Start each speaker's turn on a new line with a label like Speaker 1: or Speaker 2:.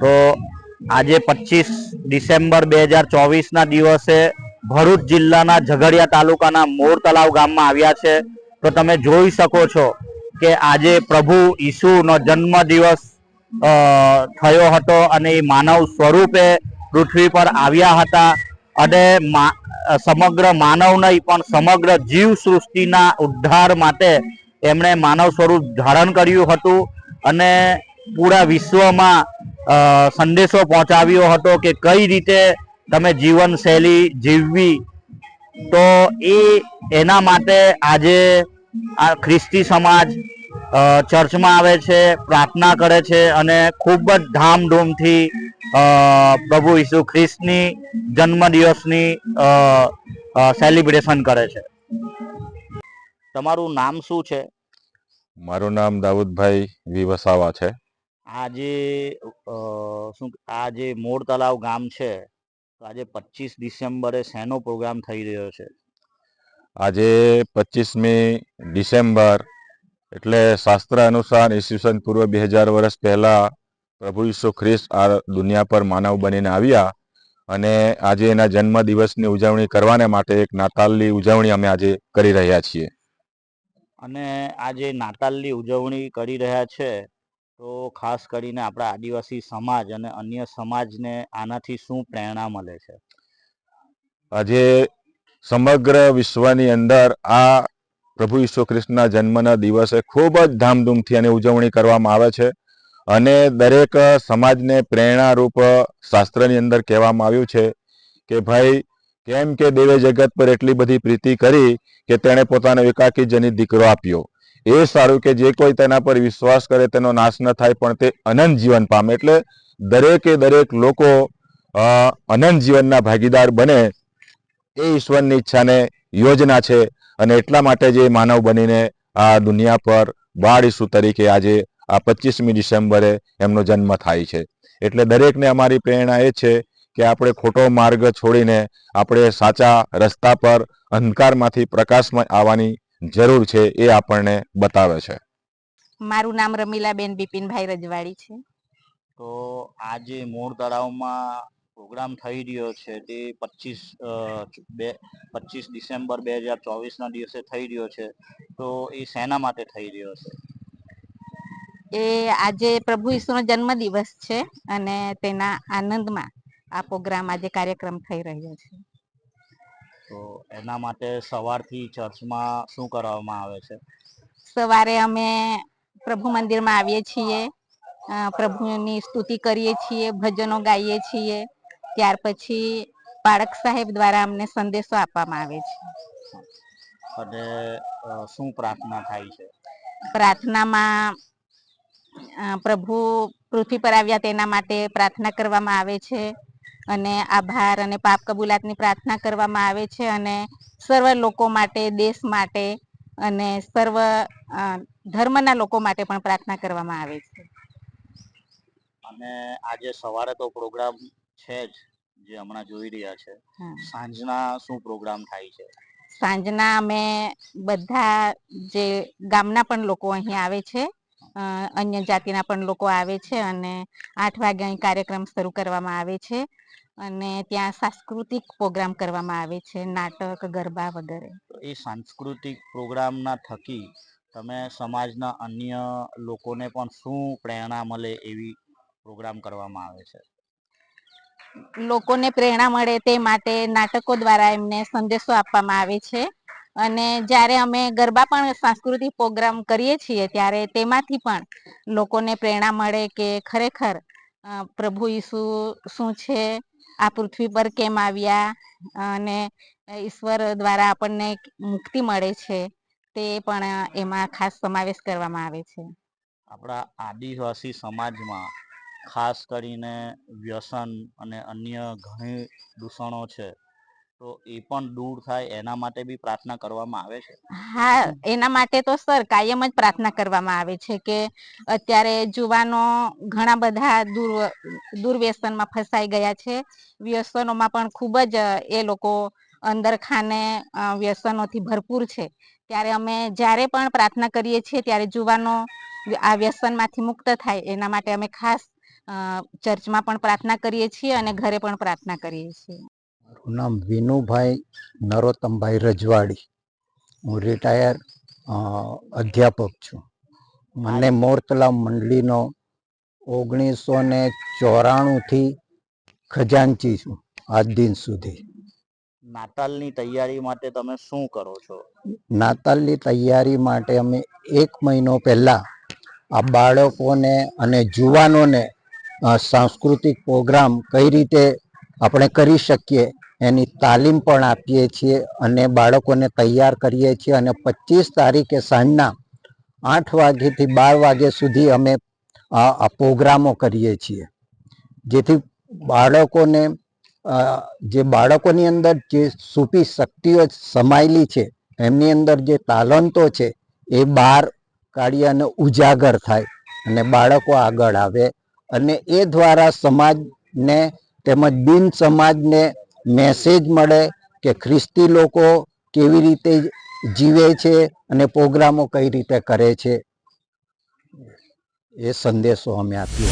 Speaker 1: તો આજે પચીસ ડિસેમ્બર બે હજાર ચોવીસના દિવસે ભરૂચ જિલ્લાના ઝઘડિયા તાલુકાના મોર તલાવ ગામમાં આવ્યા છે. તો તમે જોઈ શકો છો કે આજે પ્રભુ ઈસુનો જન્મ દિવસ થયો હતો અને એ માનવ સ્વરૂપે પૃથ્વી પર આવ્યા હતા અને સમગ્ર માનવ નહીં પણ સમગ્ર જીવ સૃષ્ટિના ઉદ્ધાર માટે એમણે માનવ સ્વરૂપ ધારણ કર્યું હતું અને પૂરા વિશ્વમાં સંદેશો પહોંચાવ્યો હતો કે કઈ રીતે તમે જીવનશૈલી જીવવી. તો એ એના માટે આજે આ ખ્રિસ્તી સમાજ ચર્ચમાં આવે છે, પ્રાર્થના કરે છે અને ખૂબ જ ધામધૂમથી પ્રભુ ઈસુ ખ્રિસ્તની જન્મ દિવસની સેલિબ્રેશન કરે છે. તમારું નામ શું છે?
Speaker 2: મારું નામ દાઉદભાઈ વિવસાવા છે.
Speaker 1: આજે જે શું આ જે મોર તલાવ ગામ છે તો આજે પચીસ ડિસેમ્બરે શેનો પ્રોગ્રામ થઈ રહ્યો છે?
Speaker 2: આજે પચીસમી ડિસેમ્બર એટલે શાસ્ત્ર અનુસાર ઈસવીસન પૂર્વ બે હજાર વર્ષ પહેલાં પ્રભુ ઈસુ ખ્રિસ્ત આ દુનિયા પર માનવ બનીને આવ્યા અને આજે એના જન્મ દિવસની ઉજવણી કરવાને માટે એક નાતાલની ઉજવણી અમે આજે કરી રહ્યા છીએ.
Speaker 1: અને આજે નાતાલની ઉજવણી કરી રહ્યા છે તો ખાસ કરીને આપણા આદિવાસી સમાજ અને અન્ય સમાજને આનાથી શું પ્રેરણા મળે છે?
Speaker 2: આજે સમગ્ર વિશ્વની અંદર આ પ્રભુ ઈસુ ખ્રિસ્તના જન્મના દિવસે ખૂબ જ ધામધૂમથી અને ઉજવણી કરવામાં આવે છે અને દરેક સમાજને પ્રેરણારૂપ શાસ્ત્રની અંદર કહેવામાં આવ્યું છે કે ભાઈ, કેમ કે દેવે જગત પર એટલી બધી પ્રીતિ કરી કે તેણે પોતાનો એકાકી જનિત દીકરો આપ્યો. એ સારું કે જે કોઈ તેના પર વિશ્વાસ કરે, તેનો નાશ ન થાય, પણ તે અનંત જીવન પામે. એટલે દરેકે દરેક લોકો અનંત જીવનના ભાગીદાર બને એ ઈશ્વરની ઈચ્છાને યોજના છે અને એટલા માટે જે માનવ બનીને આ દુનિયા પર બાળ ઈસુ તરીકે આજે આ પચીસમી ડિસેમ્બરે એમનો જન્મ થાય છે. એટલે દરેકને અમારી પ્રેરણા એ છે કે આપણે ખોટો માર્ગ છોડીને આપણે સાચા રસ્તા પર અંધકારમાંથી પ્રકાશમાં આવવાની જરૂર છે એ આપણને બતાવે છે.
Speaker 3: મારું નામ રમીલાબેન બિપિનભાઈ રજવાડી છે.
Speaker 1: તો આજે મૂળ મોર તળાવમાં પ્રોગ્રામ થઈ રહ્યો છે તે પચીસ બે પચીસ ડિસેમ્બર બે હજાર ચોવીસના દિવસે થઈ રહ્યો છે. તો એ શેના માટે થઈ રહ્યો છે?
Speaker 3: એ આજે પ્રભુ ઈસુનો જન્મદિવસ છે અને તેના આનંદમાં આ પ્રોગ્રામ આજે કાર્યક્રમ થઈ રહ્યો છે.
Speaker 1: તો એના માટે સવારથી ચર્ચમાં શું કરવામાં આવે છે?
Speaker 3: સવારે અમે પ્રભુ મંદિરમાં આવીએ છીએ. પ્રભુની સ્તુતિ કરીએ છીએ ભજનો ગાઈએ છીએ. ત્યાર પછી બાળક સાહેબ દ્વારા અમને સંદેશો આપવામાં આવે છે.
Speaker 1: અને શું પ્રાર્થના થાય છે?
Speaker 3: પ્રાર્થનામાં પ્રભુ પૃથ્વી પર આવ્યા તેના માટે પ્રાર્થના કરવામાં આવે છે. અને આભાર અને પાપ કબૂલાતની પ્રાર્થના કરવામાં આવે છે અને સર્વ લોકો માટે દેશ માટે અને સર્વ ધર્મના લોકો માટે પણ પ્રાર્થના કરવામાં આવે છે.
Speaker 1: અને આજે સવારે તો પ્રોગ્રામ છે જ જે હમણાં જોઈ રહ્યા છે. સાંજના શું પ્રોગ્રામ થાય છે?
Speaker 3: સાંજના અમે બધા જે ગામના પણ લોકો અહીં આવે છે અન્ય જાતિના પણ લોકો આવે છે અને આઠ વાગે અહીં કાર્યક્રમ શરૂ કરવામાં આવે છે અને ત્યાં સાંસ્કૃતિક પ્રોગ્રામ કરવામાં આવે છે નાટક ગરબા વગેરે.
Speaker 1: એ સાંસ્કૃતિક પ્રોગ્રામના થકી તમે સમાજના અન્ય લોકોને પણ શું પ્રેરણા મળે એવી પ્રોગ્રામ કરવામાં આવે છે?
Speaker 3: લોકોને પ્રેરણા મળે તે માટે નાટકો દ્વારા એમને સંદેશો આપવામાં આવે છે. અને જ્યારે અમે ગરબા પણ સાંસ્કૃતિક પ્રોગ્રામ કરીએ છીએ, ત્યારે તેમાંથી પણ લોકોને પ્રેરણા મળે કે ખરેખર પ્રભુ ઈસુ શું છે? આ પૃથ્વી પર કેમ આવ્યા? અને ઈશ્વર દ્વારા આપણને મુક્તિ મળે છે, તે પણ એમાં ખાસ સમાવેશ કરવામાં આવે છે.
Speaker 1: આપણા આદિવાસી સમાજમાં ખાસ કરીને વ્યસન અને અન્ય ઘણી દૂષણો છે. તો એ પણ દૂર થાય, એના માટે બી પ્રાર્થના કરવામાં આવે છે.
Speaker 3: હા, એના માટે તો સર કાયમ જ પ્રાર્થના કરવામાં આવે છે કે અત્યારે જુવાનો ઘણા બધા દૂર, દુર્વ્યસનમાં ફસાઈ ગયા છે. વ્યસનોમાં પણ ખૂબ જ એ લોકો અંદર ખાને વ્યસનોથી ભરપૂર છે. ત્યારે અમે જ્યારે પણ પ્રાર્થના કરીએ છીએ ત્યારે જુવાનો આ વ્યસનમાંથી મુક્ત થાય, એના માટે અમે ખાસ ચર્ચમાં પણ પ્રાર્થના કરીએ છીએ અને ઘરે પણ પ્રાર્થના કરીએ છીએ.
Speaker 4: મારું નામ વિનુભાઈ નરોત્તમભાઈ રજવાડી. હું રિટાયર અધ્યાપક છું. મને મોરતલા મંડળીનો ઓગણીસો ને ચોરાણુંથી ખજાનચી છું આજ દિન સુધી.
Speaker 1: નાતાલની તૈયારી માટે તમે શું કરો છો?
Speaker 4: નાતાલની તૈયારી માટે અમે એક મહિનો પહેલા આ બાળકોને અને જુવાનોને સાંસ્કૃતિક પ્રોગ્રામ કઈ રીતે આપણે કરી શકીએ એની તાલીમ પણ આપીએ છીએ અને બાળકોને તૈયાર કરીએ છીએ અને પચીસ તારીખે સાંજના આઠ વાગ્યાથી બાર વાગ્યા સુધી અમે આ પ્રોગ્રામો કરીએ છીએ. જેથી બાળકોને જે બાળકોની અંદર જે સૂપી શક્તિઓ સમાયેલી છે, એમની અંદર જે તાલંતો છે, એ બહાર કાઢી અને ઉજાગર થાય અને બાળકો આગળ આવે. અને એ દ્વારા સમાજને તેમજ બિન સમાજને મેસેજ મળે કે ખ્રિસ્તી લોકો કેવી રીતે જીવે છે અને પ્રોગ્રામો કઈ રીતે કરે છે. એ સંદેશો અમે આપીએ.